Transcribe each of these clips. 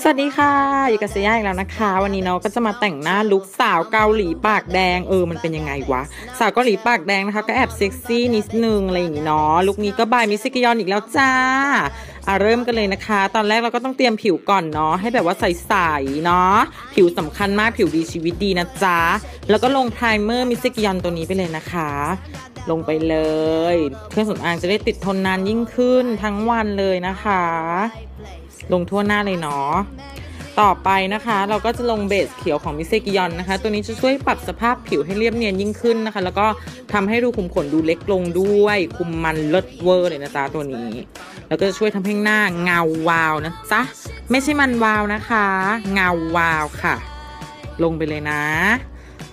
สวัสดีค่ะ อยู่กับเซียอีกแล้วนะคะ วันนี้เนาะก็จะมาแต่งหน้าลุคสาวเกาหลีปากแดงเออมันเป็นยังไงวะ สาวเกาหลีปากแดงนะคะ ก็แอบเซ็กซี่นิดนึงอะไรอย่างงี้เนาะลุคนี้ก็บายมิสกิยอนอีกแล้วจ้าอะเริ่มกันเลยนะคะ ตอนแรกเราก็ต้องเตรียมผิวก่อนเนาะให้แบบว่าใสๆเนาะผิวสำคัญมากผิวดีชีวิตดีนะจ๊ะแล้วก็ลงไพรเมอร์มิสกิยอนตัวนี้ไปเลยนะคะ ลงไปเลยเครื่องสำอางจะได้ติดทนนานยิ่งขึ้นทั้งวันเลยนะคะ ลงทั่วหน้าเลยเนาะต่อไปนะคะ เราก็จะลงเบสเขียวของมิเซกิยอนนะคะ ตัวนี้จะช่วยปรับสภาพผิวให้เรียบเนียนยิ่งขึ้นนะคะ แล้วก็ทำให้รูขุมขนดูเล็กลงด้วย คุมมันเลิศเวอร์เลยนะจ๊ะตัวนี้ แล้วก็จะช่วยทำให้หน้าเงาวาวนะจ๊ะไม่ใช่มันวาวนะคะ เงาวาวค่ะ ลงไปเลยนะ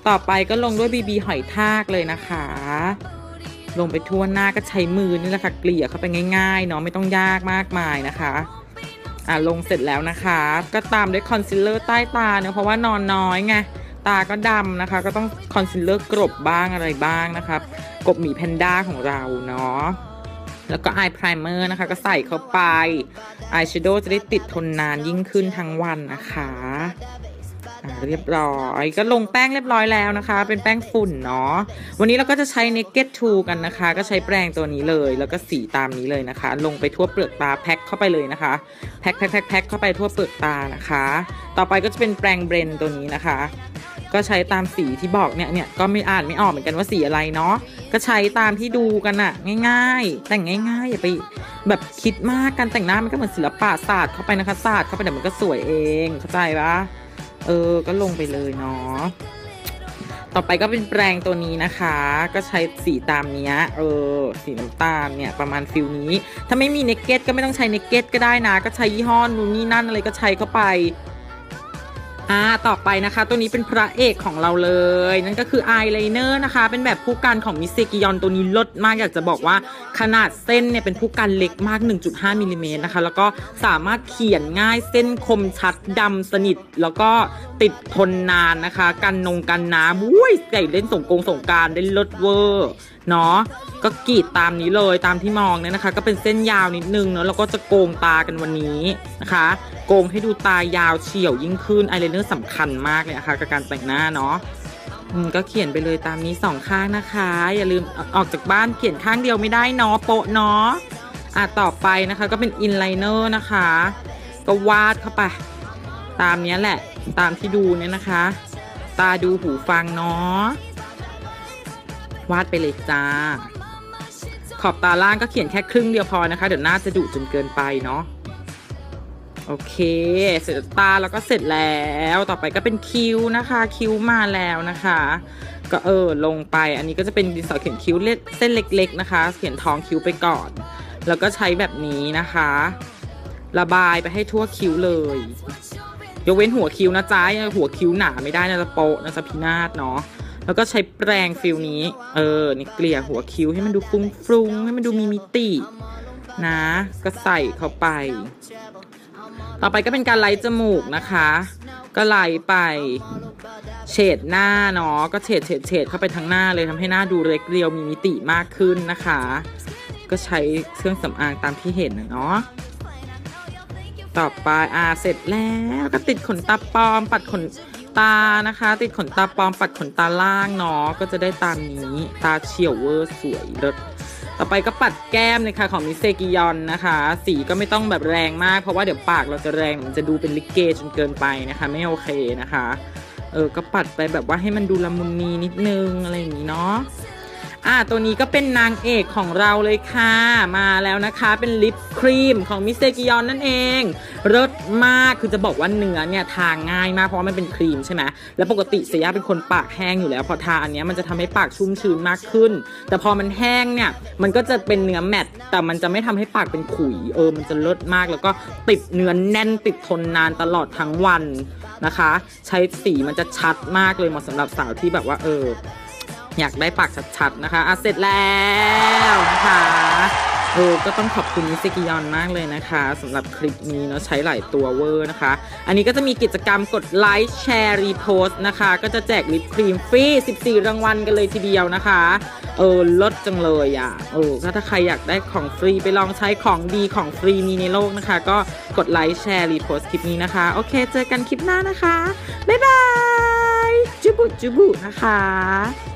ต่อไปก็ลงด้วยบีบีหอยทากเลยนะคะ ลงไปทั่วหน้าก็ใช้มือนี่แหละค่ะเกลี่ยเข้าไปง่ายๆเนาะไม่ต้องยากมากมายนะคะ อะลงเสร็จแล้วนะคะ ก็ตามด้วยคอนซีลเลอร์ใต้ตาเนะเพราะว่านอนน้อยไงตาก็ดำนะคะ ก็ต้องคอนซีลเลอร์กรบบ้างอะไรบ้างนะครับกบหมีแพนด้าของเราเนาะแล้วก็อายไพรเมอร์นะคะ ก็ใส่เข้าไปอายแชโดว์จะได้ติดทนนานยิ่งขึ้นทั้งวันนะคะอะ เรียบร้อย ก็ลงแป้งเรียบร้อยแล้วนะคะ เป็นแป้งฝุ่นเนาะวันนี้เราก็จะใช้ Naked two กันนะคะ ก็ใช้แปรงตัวนี้เลย แล้วก็สีตามนี้เลยนะคะ ลงไปทั่วเปลือกตาแพ็คเข้าไปเลยนะคะแพ็คแพ็คแพ็คแพ็คเข้าไปทั่วเปลือกตานะคะ ต่อไปก็จะเป็นแปรงเบรนตัวนี้นะคะ ก็ใช้ตามสีที่บอกเนี่ยเนี่ยก็ไม่อ่านไม่ออกเหมือนกันว่าสีอะไรเนาะก็ใช้ตามที่ดูกันอะง่าย ๆ แต่งง่ายๆอย่าไปแบบคิดมากการแต่งหน้ามันก็เหมือนศิลปะศาสตร์เข้าไปนะคะศาสตร์เข้าไปเดี๋ยวมันก็สวยเองเข้าใจปะ เออ ก็ลงไปเลยเนาะ ต่อไปก็เป็นแปรงตัวนี้นะคะ ก็ใช้สีตามเนี้ย เออ สีน้ำตาลเนี่ยประมาณฟิลนี้ ถ้าไม่มีเนกเก็ตก็ไม่ต้องใช้เนกเก็ตก็ได้นะ ก็ใช้ยี่ห้อนู่นนี่นั่นอะไรก็ใช้เข้าไป อ่าต่อไปนะคะ ตัวนี้เป็นพระเอกของเราเลย นั่นก็คืออายไลเนอร์นะคะ เป็นแบบผู้กันของมิสเซกิยอนตัวนี้ลดมากอยากจะบอกว่าขนาดเส้นเนี่ยเป็นผู้กันเล็กมาก 1.5มิลลิเมตรนะคะ แล้วก็สามารถเขียนง่ายเส้นคมชัดดำสนิท แล้วก็ติดทนนานนะคะ กันนงกันน้ำอุ้ยใส่เล่นสงกงสงการได้ลดเวอร์ เนาะก็กรีดตามนี้เลยตามที่มองเนี่ยนะคะ ก็เป็นเส้นยาวนิดนึงเนาะแล้วก็จะโกงตากันวันนี้นะคะ โกงให้ดูตายาวเฉียวยิ่งขึ้นอายไลเนอร์สำคัญมากเลยนะคะกับการแต่งหน้าเนาะก็เขียนไปเลยตามนี้สองข้างนะคะ อย่าลืมออกจากบ้านเขียนข้างเดียวไม่ได้เนาะโปะเนาะอะต่อไปนะคะก็เป็นอินไลเนอร์นะคะ ก็วาดเข้าไป ตามนี้แหละตามที่ดูเนี่ยนะคะ ตาดูหูฟังเนาะ วาดไปเลยจ้า ขอบตาล่างก็เขียนแค่ครึ่งเดียวพอนะคะ เดี๋ยวหน้าจะดุจนเกินไปเนาะโอเค เสร็จตาแล้วก็เสร็จแล้ว ต่อไปก็เป็นคิ้วนะคะ คิ้วมาแล้วนะคะ ก็เออลงไป อันนี้ก็จะเป็นดินสอเขียนคิ้วเส้นเล็ก ๆ นะคะ เขียนท้องคิ้วไปก่อน แล้วก็ใช้แบบนี้นะคะ ระบายไปให้ทั่วคิ้วเลย ยกเว้นหัวคิ้วนะจ๊ะหัวคิ้วหนาไม่ได้นะจะโปะนะจะพินาศเนาะ แล้วก็ใช้แปรงฟิลนี้ เออ นี่เกลี่ยหัวคิ้วให้มันดูฟุ้งฟรุ้งให้มันดูมีมิตินะ ก็ใส่เข้าไป ต่อไปก็เป็นการไล่จมูกนะคะ ก็ไล่ไป เฉดหน้าเนาะ ก็เฉดเฉดเฉดเข้าไปทั้งหน้าเลยทำให้หน้าดูเรียกเรียวมีมิติมากขึ้นนะคะ ก็ใช้เครื่องสำอางตามที่เห็นนะเนาะต่อไปอ่าเสร็จแล้วก็ติดขนตาปลอมปัดขน ตานะคะ ติดขนตาปลอมปัดขนตาล่างเนาะก็จะได้ตามนี้ ตาเฉียวเวอร์สวยเลิศต่อไปก็ปัดแก้มเลยค่ะของมิเซกิยอนนะคะ สีก็ไม่ต้องแบบแรงมาก เพราะว่าเดี๋ยวปากเราจะแรงมันจะดูเป็นลิเกจนเกินไปนะคะ ไม่โอเคนะคะ เออก็ปัดไปแบบว่าให้มันดูละมุนนีนิดนึงอะไรอย่างนี้เนาะ อ่าตัวนี้ก็เป็นนางเอกของเราเลยค่ะ มาแล้วนะคะเป็นลิปครีมของมิสเซกิยอนนั่นเองเลิศมากคือจะบอกว่าเนื้อเนี่ยทาง่ายมากเพราะมันเป็นครีมใช่ไหมแล้วปกติเซียเป็นคนปากแห้งอยู่แล้ว พอทาอันนี้มันจะทำให้ปากชุ่มชื้นมากขึ้น แต่พอมันแห้งเนี่ยมันก็จะเป็นเนื้อแมตต์แต่มันจะไม่ทำให้ปากเป็นขุยเออมันจะเลิศมากแล้วก็ติดเนื้อแน่นติดทนนานตลอดทั้งวันนะคะ ใช้สีมันจะชัดมากเลยเหมาะสำหรับสาวที่แบบว่าเออ อยากได้ปากชัดๆนะคะอะเสร็จแล้วนะคะเออก็ต้องขอบคุณมิสกิยอนมากเลยนะคะสำหรับคลิปนี้เนาะใช้หลายตัวเวอร์นะคะ อันนี้ก็จะมีกิจกรรมกดไลค์แชร์รีโพสต์นะคะ ก็จะแจกลิปครีมฟรี 14 รางวัลกันเลยทีเดียวนะคะ เออลดจังเลยอะเออก็ถ้าใครอยากได้ของฟรีไปลองใช้ของดีของฟรีมีในโลกนะคะ ก็กดไลค์แชร์รีโพสต์คลิปนี้นะคะ โอเค เจอกันคลิปหน้านะคะ บ๊ายบาย จุบุจุบุนะคะ